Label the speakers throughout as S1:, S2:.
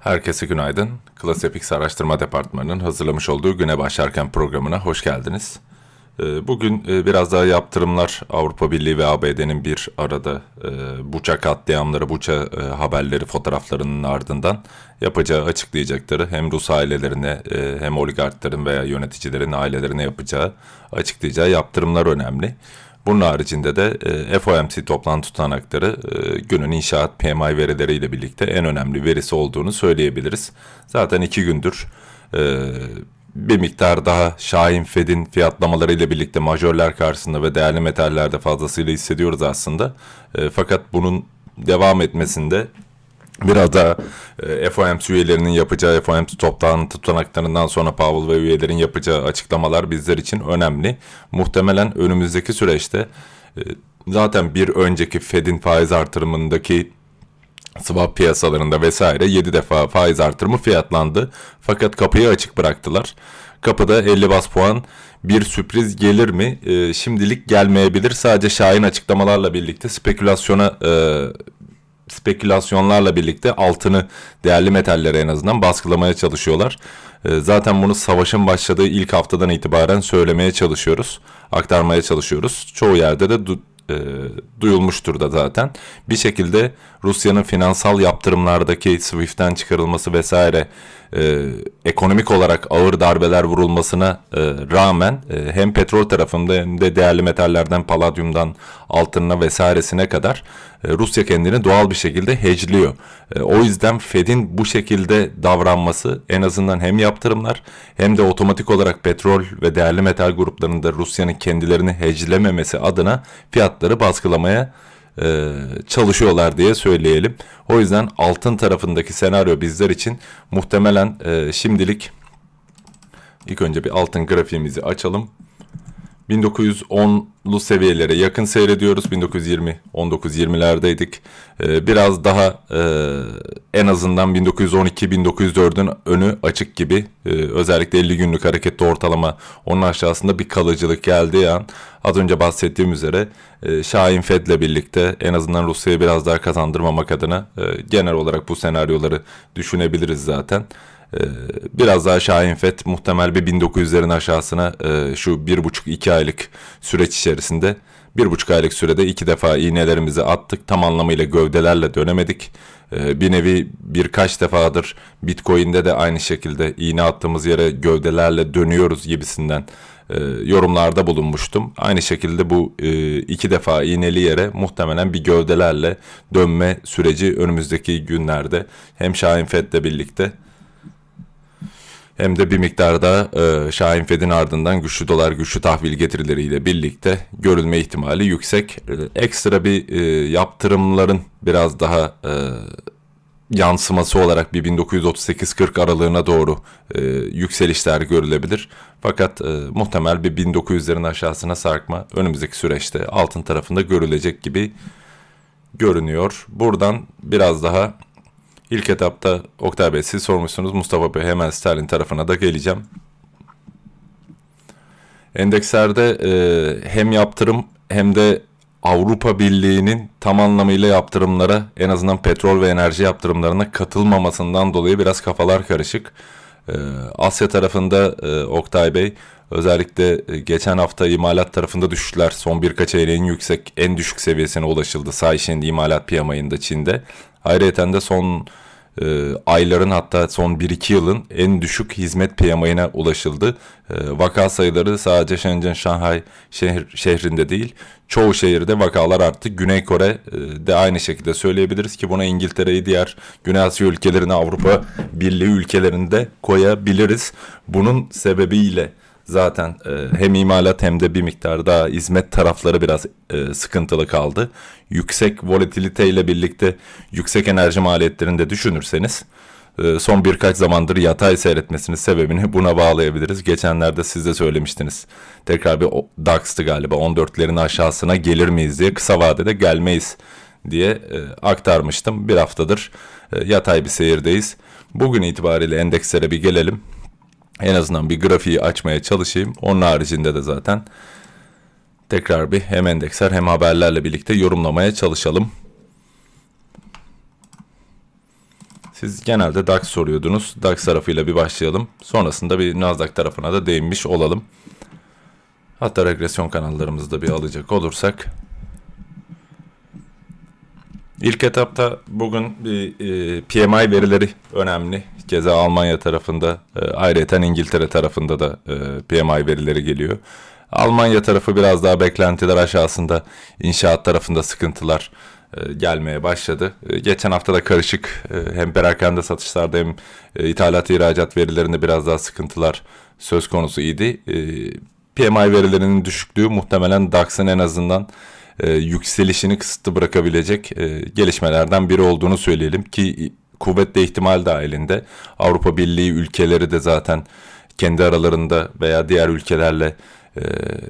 S1: Herkese günaydın. Klasepix Araştırma Departmanı'nın hazırlamış olduğu Güne Başlarken programına hoş geldiniz. Ee, Bugün e, biraz daha yaptırımlar Avrupa Birliği ve ABD'nin bir arada e, Buça katliamları, Buça e, haberleri, fotoğraflarının ardından yapacağı açıklayacakları hem Rus ailelerine hem oligarkların veya yöneticilerin ailelerine yapacağı açıklayacağı yaptırımlar önemli. Bunun haricinde de e, FOMC toplantı tutanakları e, günün inşaat PMI verileriyle birlikte en önemli verisi olduğunu söyleyebiliriz. Zaten iki gündür e, bir miktar daha Şahin Fed'in fiyatlamalarıyla birlikte majörler karşısında ve değerli metallerde fazlasıyla hissediyoruz aslında. E, fakat bunun devam etmesinde Biraz da e, FOMC üyelerinin yapacağı FOMC toplantı tutanaklarından sonra Powell ve üyelerin yapacağı açıklamalar bizler için önemli. Muhtemelen önümüzdeki süreçte e, zaten bir önceki Fed'in faiz artırımındaki swap piyasalarında vesaire 7 defa faiz artırımı fiyatlandı. Fakat kapıyı açık bıraktılar. Kapıda 50 bas puan bir sürpriz gelir mi? E, şimdilik gelmeyebilir. Sadece şahin açıklamalarla birlikte spekülasyona e, spekülasyonlarla birlikte altını değerli metallere en azından baskılamaya çalışıyorlar. E, zaten bunu savaşın başladığı ilk haftadan itibaren söylemeye çalışıyoruz, aktarmaya çalışıyoruz. Çoğu yerde de du- e, duyulmuştur da zaten. Bir şekilde Rusya'nın finansal yaptırımlardaki SWIFT'ten çıkarılması vesaire e, ekonomik olarak ağır darbeler vurulmasına e, rağmen e, hem petrol tarafında hem de değerli metallerden paladyumdan altınına vesairesine kadar Rusya kendini doğal bir şekilde hedgeliyor. E, o yüzden Fed'in bu şekilde davranması en azından hem yaptırımlar hem de otomatik olarak petrol ve değerli metal gruplarında Rusya'nın kendilerini hedgelememesi adına fiyatları baskılamaya e, çalışıyorlar diye söyleyelim. O yüzden altın tarafındaki senaryo bizler için muhtemelen e, şimdilik ilk önce bir altın grafiğimizi açalım. 1910'lu seviyelere yakın seyrediyoruz. 1920, 19-20'lerdeydik. Ee, biraz daha e, en azından 1912-1904'ün önü açık gibi. Ee, özellikle 50 günlük hareketli ortalama onun aşağısında bir kalıcılık geldiği an az önce bahsettiğim üzere e, Şahin Fed'le birlikte en azından Rusya'ya biraz daha kazandırmamak adına e, genel olarak bu senaryoları düşünebiliriz zaten. Ee, biraz daha Şahin Feth muhtemel bir 1900'lerin aşağısına e, şu 1,5-2 aylık süreç içerisinde 1,5 aylık sürede iki defa iğnelerimizi attık. Tam anlamıyla gövdelerle dönemedik. Ee, bir nevi birkaç defadır Bitcoin'de de aynı şekilde iğne attığımız yere gövdelerle dönüyoruz gibisinden e, yorumlarda bulunmuştum. Aynı şekilde bu e, iki defa iğneli yere muhtemelen bir gövdelerle dönme süreci önümüzdeki günlerde hem Şahin Fed'le birlikte hem de bir miktarda e, Şahin Fed'in ardından güçlü dolar, güçlü tahvil getirileriyle birlikte görülme ihtimali yüksek. E, ekstra bir e, yaptırımların biraz daha e, yansıması olarak bir 1938-40 aralığına doğru e, yükselişler görülebilir. Fakat e, muhtemel bir 1900'lerin aşağısına sarkma önümüzdeki süreçte altın tarafında görülecek gibi görünüyor. Buradan biraz daha İlk etapta Oktay Bey siz sormuşsunuz. Mustafa Bey hemen Sterlin tarafına da geleceğim. Endekslerde e, hem yaptırım hem de Avrupa Birliği'nin tam anlamıyla yaptırımlara en azından petrol ve enerji yaptırımlarına katılmamasından dolayı biraz kafalar karışık. Ee, Asya tarafında e, Oktay Bey özellikle e, geçen hafta imalat tarafında düşüşler son birkaç ayın en yüksek en düşük seviyesine ulaşıldı. Sayşin imalat piyamayında Çin'de. Ayrıca de son e, ayların hatta son 1-2 yılın en düşük hizmet piyamayına ulaşıldı. E, vaka sayıları sadece Shenzhen, Şanghay şehir, şehrinde değil çoğu şehirde vakalar arttı. Güney Kore e, de aynı şekilde söyleyebiliriz ki buna İngiltere'yi diğer Güney Asya ülkelerini Avrupa Birliği ülkelerinde koyabiliriz. Bunun sebebiyle zaten e, hem imalat hem de bir miktar daha hizmet tarafları biraz e, sıkıntılı kaldı. Yüksek volatilite ile birlikte yüksek enerji maliyetlerini de düşünürseniz e, son birkaç zamandır yatay seyretmesinin sebebini buna bağlayabiliriz. Geçenlerde siz de söylemiştiniz. Tekrar bir DAX'tı galiba 14'lerin aşağısına gelir miyiz diye kısa vadede gelmeyiz diye e, aktarmıştım. Bir haftadır e, yatay bir seyirdeyiz. Bugün itibariyle endekslere bir gelelim. En azından bir grafiği açmaya çalışayım. Onun haricinde de zaten tekrar bir hem endeksler hem haberlerle birlikte yorumlamaya çalışalım. Siz genelde DAX soruyordunuz. DAX tarafıyla bir başlayalım. Sonrasında bir Nasdaq tarafına da değinmiş olalım. Hatta regresyon kanallarımızı da bir alacak olursak. İlk etapta bugün bir e, PMI verileri önemli. Keza Almanya tarafında, e, ayrıca İngiltere tarafında da e, PMI verileri geliyor. Almanya tarafı biraz daha beklentiler aşağısında, inşaat tarafında sıkıntılar e, gelmeye başladı. E, geçen hafta da karışık e, hem perakende satışlarda hem e, ithalat ihracat verilerinde biraz daha sıkıntılar söz konusu idi. E, PMI verilerinin düşüklüğü muhtemelen DAX'ın en azından e, yükselişini kısıtlı bırakabilecek e, gelişmelerden biri olduğunu söyleyelim ki kuvvetle ihtimal dahilinde Avrupa Birliği ülkeleri de zaten kendi aralarında veya diğer ülkelerle e,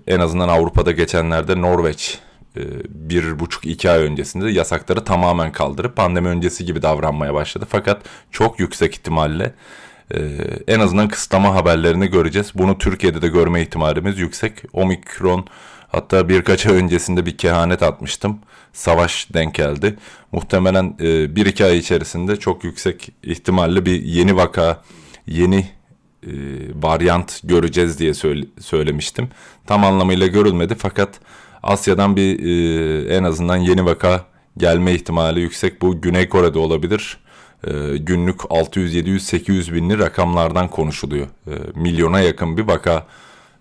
S1: en azından Avrupa'da geçenlerde Norveç e, bir buçuk iki ay öncesinde yasakları tamamen kaldırıp pandemi öncesi gibi davranmaya başladı. Fakat çok yüksek ihtimalle ee, en azından kısıtlama haberlerini göreceğiz. Bunu Türkiye'de de görme ihtimalimiz yüksek. Omikron hatta birkaç ay öncesinde bir kehanet atmıştım. Savaş denk geldi. Muhtemelen e, bir iki ay içerisinde çok yüksek ihtimalle bir yeni vaka, yeni e, varyant göreceğiz diye söyle- söylemiştim. Tam anlamıyla görülmedi fakat Asya'dan bir e, en azından yeni vaka gelme ihtimali yüksek. Bu Güney Kore'de olabilir e, günlük 600, 700, 800 binli rakamlardan konuşuluyor. E, milyona yakın bir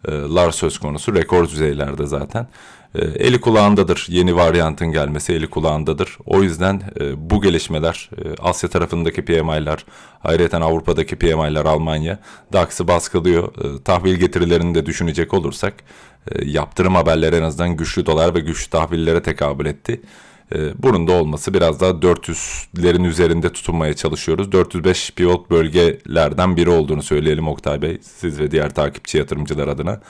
S1: vakalar söz konusu. Rekor düzeylerde zaten. E, eli kulağındadır. Yeni varyantın gelmesi eli kulağındadır. O yüzden e, bu gelişmeler e, Asya tarafındaki PMI'ler, ayrıca Avrupa'daki PMI'ler Almanya DAX'ı baskılıyor. E, tahvil getirilerini de düşünecek olursak e, yaptırım haberleri en azından güçlü dolar ve güçlü tahvillere tekabül etti. Ee, Bunun da olması biraz daha 400'lerin üzerinde tutunmaya çalışıyoruz. 405 pivot bölgelerden biri olduğunu söyleyelim Oktay Bey. Siz ve diğer takipçi yatırımcılar adına.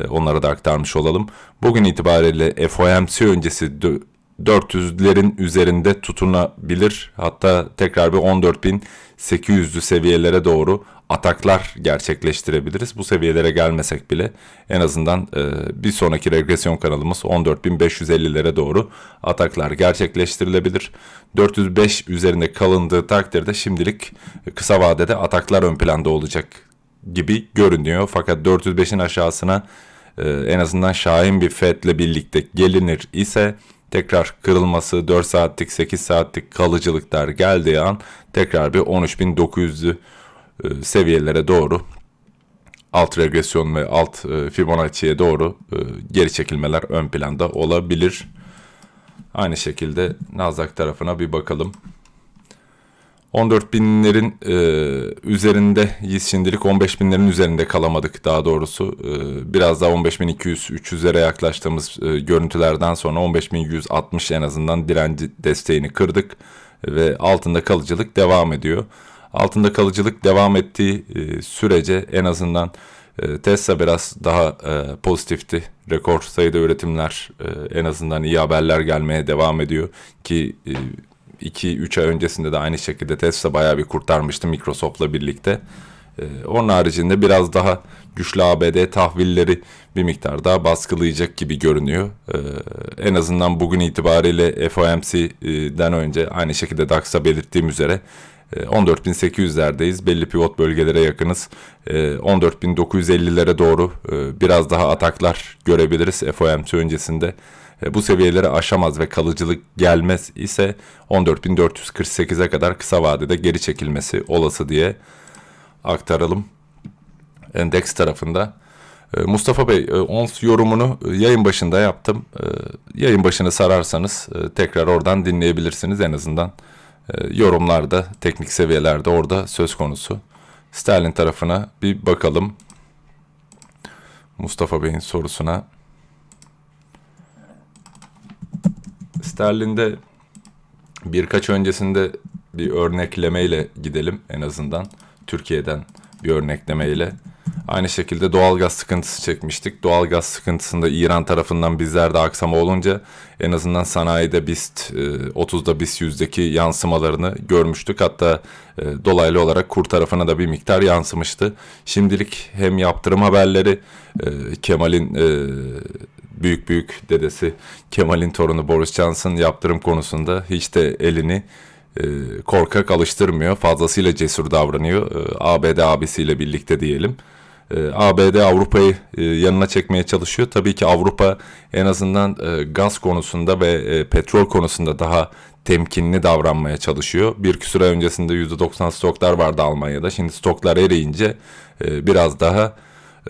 S1: Ee, Onlara da aktarmış olalım. Bugün itibariyle FOMC öncesi 400'lerin üzerinde tutunabilir. Hatta tekrar bir 14.800'lü seviyelere doğru ataklar gerçekleştirebiliriz. Bu seviyelere gelmesek bile en azından e, bir sonraki regresyon kanalımız 14.550'lere doğru ataklar gerçekleştirilebilir. 405 üzerinde kalındığı takdirde şimdilik kısa vadede ataklar ön planda olacak gibi görünüyor. Fakat 405'in aşağısına e, en azından şahin bir FED'le birlikte gelinir ise tekrar kırılması 4 saatlik 8 saatlik kalıcılıklar geldiği an tekrar bir 13.900'lü e, seviyelere doğru alt regresyon ve alt e, Fibonacci'ye doğru e, geri çekilmeler ön planda olabilir. Aynı şekilde Nasdaq tarafına bir bakalım. 14 binlerin e, üzerinde şimdilik 15 binlerin üzerinde kalamadık daha doğrusu. E, biraz daha 15.200-300'lere yaklaştığımız e, görüntülerden sonra 15.160 en azından direnci desteğini kırdık ve altında kalıcılık devam ediyor. Altında kalıcılık devam ettiği e, sürece en azından e, Tesla biraz daha e, pozitifti. Rekor sayıda üretimler e, en azından iyi haberler gelmeye devam ediyor ki e, 2-3 ay öncesinde de aynı şekilde Tesla bayağı bir kurtarmıştı Microsoft'la birlikte. Ee, onun haricinde biraz daha güçlü ABD tahvilleri bir miktar daha baskılayacak gibi görünüyor. Ee, en azından bugün itibariyle FOMC'den önce aynı şekilde DAX'a belirttiğim üzere e, 14.800'lerdeyiz. Belli pivot bölgelere yakınız. E, 14.950'lere doğru e, biraz daha ataklar görebiliriz FOMC öncesinde. E, Bu seviyeleri aşamaz ve kalıcılık gelmez ise 14.448'e kadar kısa vadede geri çekilmesi olası diye aktaralım endeks tarafında. E, Mustafa Bey, e, ONS yorumunu yayın başında yaptım. Yayın başını sararsanız tekrar oradan dinleyebilirsiniz en azından. Yorumlarda, teknik seviyelerde orada söz konusu. Sterlin tarafına bir bakalım. Mustafa Bey'in sorusuna. Sterlin'de birkaç öncesinde bir örneklemeyle gidelim en azından. Türkiye'den bir örneklemeyle. Aynı şekilde doğalgaz sıkıntısı çekmiştik. Doğalgaz sıkıntısında İran tarafından bizlerde aksama olunca en azından sanayide BIST e, 30'da BIST 100'deki yansımalarını görmüştük. Hatta e, dolaylı olarak kur tarafına da bir miktar yansımıştı. Şimdilik hem yaptırım haberleri e, Kemal'in e, büyük büyük dedesi Kemal'in torunu Boris Johnson yaptırım konusunda hiç de elini e, korkak alıştırmıyor. Fazlasıyla cesur davranıyor. E, ABD abisiyle birlikte diyelim. E, ABD Avrupa'yı e, yanına çekmeye çalışıyor. Tabii ki Avrupa en azından e, gaz konusunda ve e, petrol konusunda daha temkinli davranmaya çalışıyor. Bir küsur öncesinde %90 stoklar vardı Almanya'da. Şimdi stoklar eriyince e, biraz daha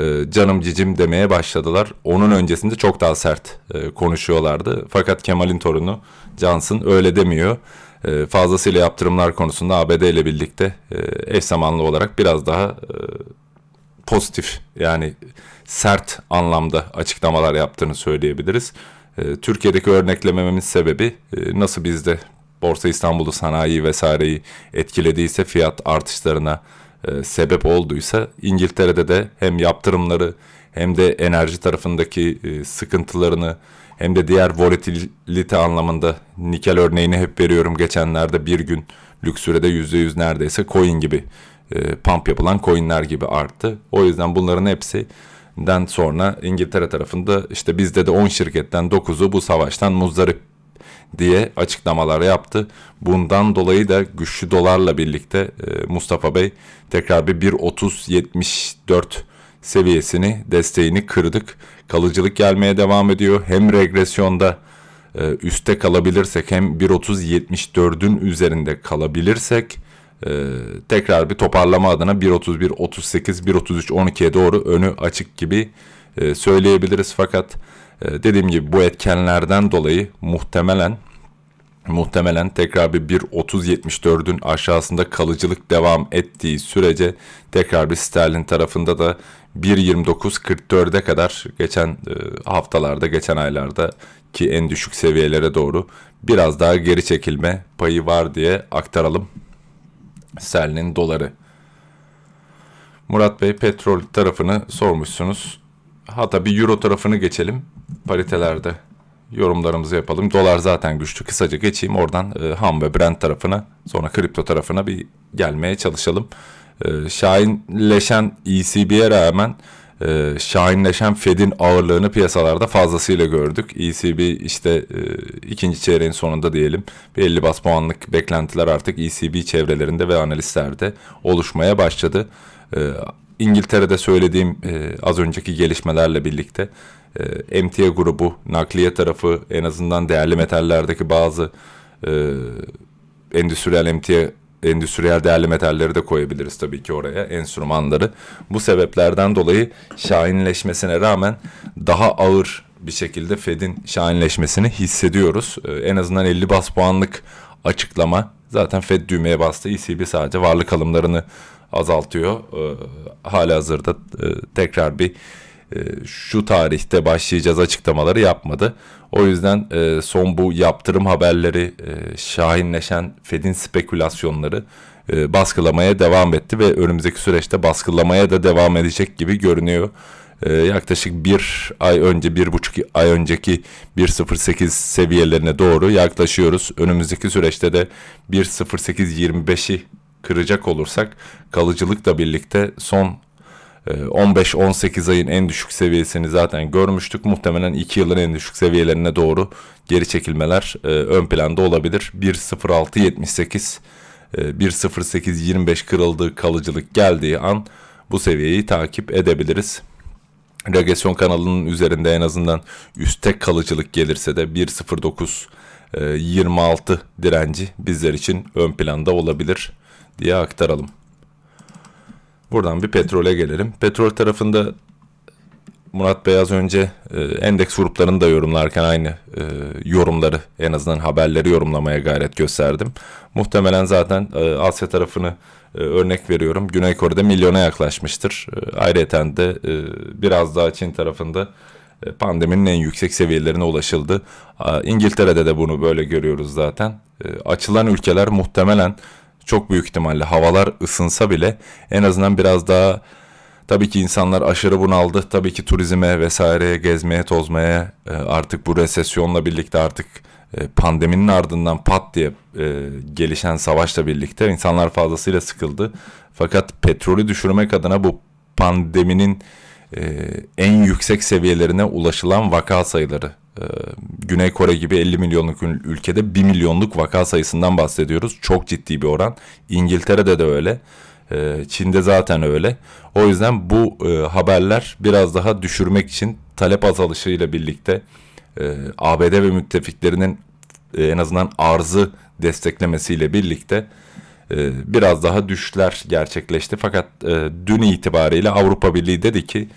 S1: e, canım cicim demeye başladılar. Onun öncesinde çok daha sert e, konuşuyorlardı. Fakat Kemal'in torunu Johnson öyle demiyor. E, fazlasıyla yaptırımlar konusunda ABD ile birlikte e, eş zamanlı olarak biraz daha pozitif yani sert anlamda açıklamalar yaptığını söyleyebiliriz. Türkiye'deki örneklemememin sebebi nasıl bizde Borsa İstanbul'u sanayi vesaireyi etkilediyse fiyat artışlarına e, sebep olduysa İngiltere'de de hem yaptırımları hem de enerji tarafındaki e, sıkıntılarını hem de diğer volatilite anlamında nikel örneğini hep veriyorum geçenlerde bir gün lüks sürede %100 neredeyse coin gibi e, pump yapılan coinler gibi arttı. O yüzden bunların hepsinden sonra İngiltere tarafında işte bizde de 10 şirketten 9'u bu savaştan muzdarip diye açıklamalar yaptı. Bundan dolayı da güçlü dolarla birlikte e, Mustafa Bey tekrar bir 1.30-74 seviyesini desteğini kırdık. Kalıcılık gelmeye devam ediyor. Hem regresyonda e, üste kalabilirsek hem 1.30-74'ün üzerinde kalabilirsek e, tekrar bir toparlama adına 1.31, 38, 1.33, 12'ye doğru önü açık gibi söyleyebiliriz. Fakat dediğim gibi bu etkenlerden dolayı muhtemelen muhtemelen tekrar bir 1.30-74'ün aşağısında kalıcılık devam ettiği sürece tekrar bir sterlin tarafında da 1.29-44'e kadar geçen e, haftalarda, geçen aylarda ki en düşük seviyelere doğru biraz daha geri çekilme payı var diye aktaralım. Sterlin doları. Murat Bey petrol tarafını sormuşsunuz. Hatta bir euro tarafını geçelim. Paritelerde yorumlarımızı yapalım. Dolar zaten güçlü. Kısaca geçeyim oradan e, ham ve Brent tarafına sonra kripto tarafına bir gelmeye çalışalım. E, şahinleşen ECB'ye rağmen e, şahinleşen Fed'in ağırlığını piyasalarda fazlasıyla gördük. ECB işte e, ikinci çeyreğin sonunda diyelim bir 50 bas puanlık beklentiler artık ECB çevrelerinde ve analistlerde oluşmaya başladı. E, İngiltere'de söylediğim e, az önceki gelişmelerle birlikte e, MTA grubu, nakliye tarafı en azından değerli metallerdeki bazı e, endüstriyel emtia endüstriyel değerli metalleri de koyabiliriz tabii ki oraya enstrümanları. Bu sebeplerden dolayı şahinleşmesine rağmen daha ağır bir şekilde Fed'in şahinleşmesini hissediyoruz. Ee, en azından 50 bas puanlık açıklama. Zaten Fed düğmeye bastı. ECB sadece varlık alımlarını azaltıyor. Ee, hala hazırda e, tekrar bir şu tarihte başlayacağız açıklamaları yapmadı. O yüzden e, son bu yaptırım haberleri, e, şahinleşen Fed'in spekülasyonları e, baskılamaya devam etti ve önümüzdeki süreçte baskılamaya da devam edecek gibi görünüyor. Yaklaşık bir ay önce, bir buçuk ay önceki 1.08 seviyelerine doğru yaklaşıyoruz. Önümüzdeki süreçte de 1.08.25'i kıracak olursak kalıcılıkla birlikte son 15-18 ayın en düşük seviyesini zaten görmüştük. Muhtemelen 2 yılın en düşük seviyelerine doğru geri çekilmeler e, ön planda olabilir. 1.0678 e, 1.0825 kırıldığı kalıcılık geldiği an bu seviyeyi takip edebiliriz. Regresyon kanalının üzerinde en azından üstte kalıcılık gelirse de 1.09 e, 26 direnci bizler için ön planda olabilir diye aktaralım. Buradan bir petrole gelelim. Petrol tarafında Murat Bey az önce e, endeks gruplarını da yorumlarken aynı e, yorumları en azından haberleri yorumlamaya gayret gösterdim. Muhtemelen zaten e, Asya tarafını e, örnek veriyorum. Güney Kore'de milyona yaklaşmıştır. E, ayrıca de e, biraz daha Çin tarafında e, pandeminin en yüksek seviyelerine ulaşıldı. A, İngiltere'de de bunu böyle görüyoruz zaten. E, açılan ülkeler muhtemelen çok büyük ihtimalle havalar ısınsa bile en azından biraz daha Tabii ki insanlar aşırı bunaldı. Tabii ki turizme vesaireye, gezmeye, tozmaya e, artık bu resesyonla birlikte artık e, pandeminin ardından pat diye e, gelişen savaşla birlikte insanlar fazlasıyla sıkıldı. Fakat petrolü düşürmek adına bu pandeminin en yüksek seviyelerine ulaşılan vaka sayıları. E, Güney Kore gibi 50 milyonluk ül- ülkede 1 milyonluk vaka sayısından bahsediyoruz. Çok ciddi bir oran. İngiltere'de de öyle. E, Çin'de zaten öyle. O yüzden bu e, haberler biraz daha düşürmek için talep azalışıyla birlikte e, ABD ve müttefiklerinin e, en azından arzı desteklemesiyle birlikte biraz daha düşüşler gerçekleşti. Fakat dün itibariyle Avrupa Birliği dedi ki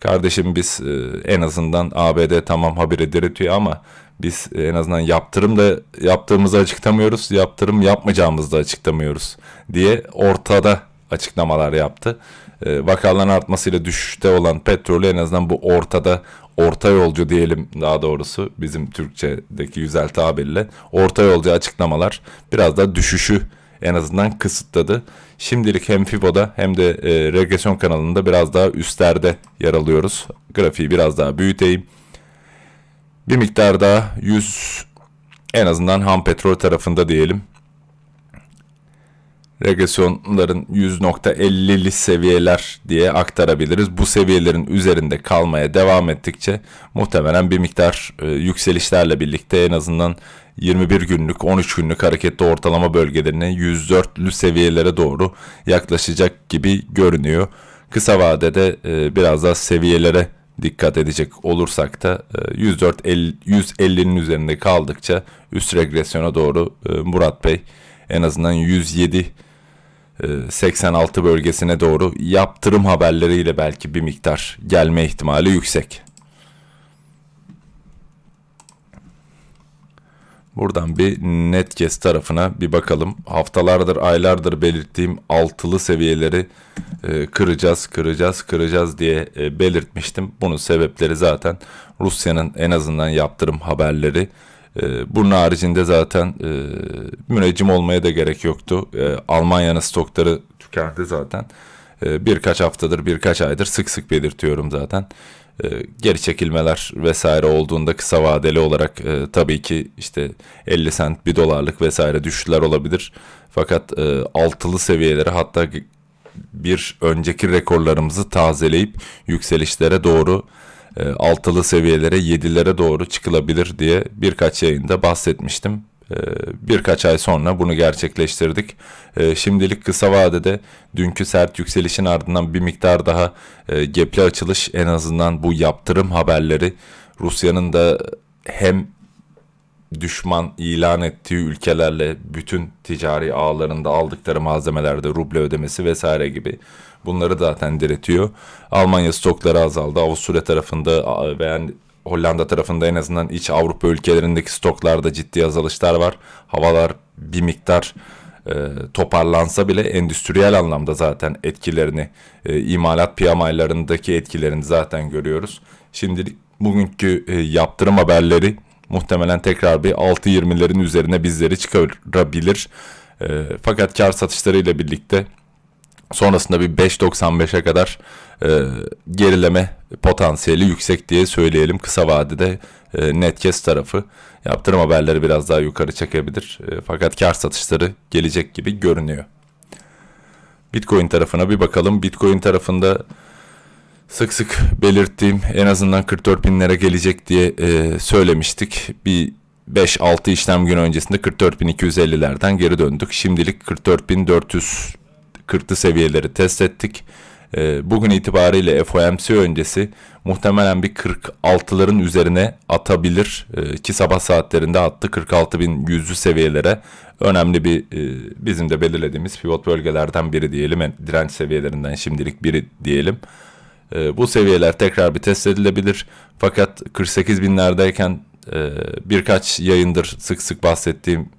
S1: kardeşim biz e, en azından ABD tamam habire diretiyor ama biz e, en azından yaptırım da yaptığımızı açıklamıyoruz, yaptırım yapmayacağımızı da açıklamıyoruz diye ortada açıklamalar yaptı. E, vakaların artmasıyla düşüşte olan petrolü en azından bu ortada orta yolcu diyelim daha doğrusu bizim Türkçedeki güzel tabirle orta yolcu açıklamalar biraz da düşüşü en azından kısıtladı. Şimdilik hem FIBO'da hem de e, regresyon kanalında biraz daha üstlerde yer alıyoruz. Grafiği biraz daha büyüteyim. Bir miktar daha 100 en azından ham petrol tarafında diyelim regresyonların 100.50'li seviyeler diye aktarabiliriz. Bu seviyelerin üzerinde kalmaya devam ettikçe muhtemelen bir miktar e, yükselişlerle birlikte en azından 21 günlük 13 günlük hareketli ortalama bölgelerine 104'lü seviyelere doğru yaklaşacak gibi görünüyor. Kısa vadede e, biraz daha seviyelere dikkat edecek olursak da e, 104 50 150'nin üzerinde kaldıkça üst regresyona doğru e, Murat Bey en azından 107 e, 86 bölgesine doğru yaptırım haberleriyle belki bir miktar gelme ihtimali yüksek. Buradan bir Netcast tarafına bir bakalım. Haftalardır, aylardır belirttiğim altılı seviyeleri e, kıracağız, kıracağız, kıracağız diye e, belirtmiştim. Bunun sebepleri zaten Rusya'nın en azından yaptırım haberleri. E, bunun haricinde zaten e, müneccim olmaya da gerek yoktu. E, Almanya'nın stokları tükendi zaten. E, birkaç haftadır, birkaç aydır sık sık belirtiyorum zaten. Geri çekilmeler vesaire olduğunda kısa vadeli olarak e, tabii ki işte 50 sent 1 dolarlık vesaire düşüşler olabilir. Fakat e, altılı seviyeleri hatta bir önceki rekorlarımızı tazeleyip yükselişlere doğru e, altılı seviyelere yedilere doğru çıkılabilir diye birkaç yayında bahsetmiştim. E, birkaç ay sonra bunu gerçekleştirdik. E, şimdilik kısa vadede dünkü sert yükselişin ardından bir miktar daha e, gepli açılış en azından bu yaptırım haberleri Rusya'nın da hem düşman ilan ettiği ülkelerle bütün ticari ağlarında aldıkları malzemelerde ruble ödemesi vesaire gibi bunları zaten diretiyor. Almanya stokları azaldı. Avusturya tarafında veya Hollanda tarafında en azından iç Avrupa ülkelerindeki stoklarda ciddi azalışlar var. Havalar bir miktar e, toparlansa bile endüstriyel anlamda zaten etkilerini, e, imalat piyamaylarındaki etkilerini zaten görüyoruz. Şimdi bugünkü e, yaptırım haberleri muhtemelen tekrar bir 6.20'lerin üzerine bizleri çıkarabilir. E, fakat kar satışlarıyla birlikte sonrasında bir 5.95'e kadar e, gerileme potansiyeli yüksek diye söyleyelim. Kısa vadede e, Netcast tarafı yaptırım haberleri biraz daha yukarı çekebilir. E, fakat kar satışları gelecek gibi görünüyor. Bitcoin tarafına bir bakalım. Bitcoin tarafında sık sık belirttiğim en azından 44 binlere gelecek diye e, söylemiştik. Bir 5-6 işlem günü öncesinde 44.250'lerden geri döndük. Şimdilik 44.440'lı seviyeleri test ettik. E, bugün itibariyle FOMC öncesi muhtemelen bir 46'ların üzerine atabilir e, ki sabah saatlerinde attı 46.100'lü seviyelere önemli bir e, bizim de belirlediğimiz pivot bölgelerden biri diyelim en- direnç seviyelerinden şimdilik biri diyelim. E, bu seviyeler tekrar bir test edilebilir fakat 48 binlerdeyken e, birkaç yayındır sık sık bahsettiğim e,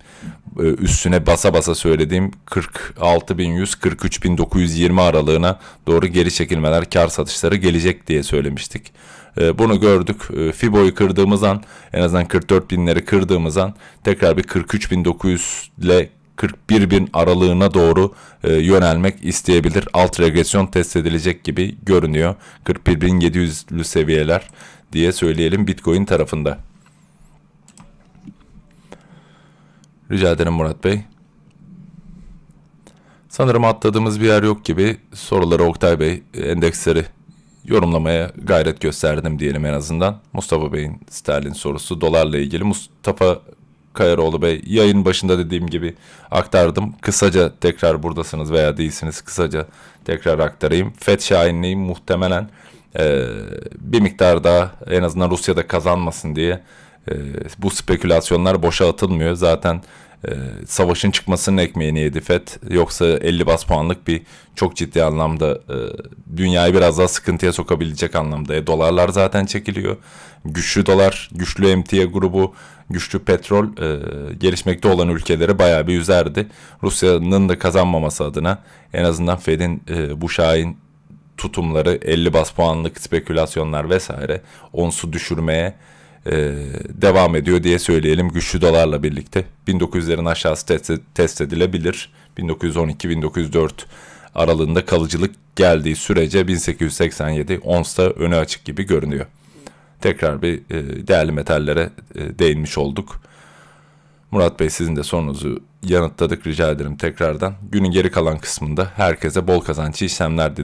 S1: üstüne basa basa söylediğim 46.100-43.920 aralığına doğru geri çekilmeler, kar satışları gelecek diye söylemiştik. E, Bunu gördük. E, Fibo'yu kırdığımız an en azından 44 binleri kırdığımız an tekrar bir 43.900 ile 41 bin aralığına doğru e, yönelmek isteyebilir. Alt regresyon test edilecek gibi görünüyor. 41.700'lü seviyeler diye söyleyelim Bitcoin tarafında. Rica ederim Murat Bey. Sanırım atladığımız bir yer yok gibi soruları Oktay Bey endeksleri yorumlamaya gayret gösterdim diyelim en azından. Mustafa Bey'in sterlin sorusu dolarla ilgili. Mustafa Kayaroğlu Bey yayın başında dediğim gibi aktardım. Kısaca tekrar buradasınız veya değilsiniz kısaca tekrar aktarayım. FED şahinliği muhtemelen e, bir miktar daha en azından Rusya'da kazanmasın diye e, bu spekülasyonlar boşa atılmıyor. Zaten e, savaşın çıkmasının ekmeğini yedi FED. Yoksa 50 bas puanlık bir çok ciddi anlamda e, dünyayı biraz daha sıkıntıya sokabilecek anlamda. E, dolarlar zaten çekiliyor. Güçlü dolar, güçlü emtia grubu, güçlü petrol e, gelişmekte olan ülkeleri bayağı bir üzerdi. Rusya'nın da kazanmaması adına en azından Fed'in e, bu şahin tutumları 50 bas puanlık spekülasyonlar vesaire onsu düşürmeye e, devam ediyor diye söyleyelim güçlü dolarla birlikte. 1900'lerin aşağısı test, test edilebilir. 1912-1904 aralığında kalıcılık geldiği sürece 1887 onsta önü açık gibi görünüyor. Tekrar bir e, değerli metallere e, değinmiş olduk. Murat Bey sizin de sorunuzu yanıtladık rica ederim tekrardan. Günün geri kalan kısmında herkese bol kazançlı işlemler dilerim.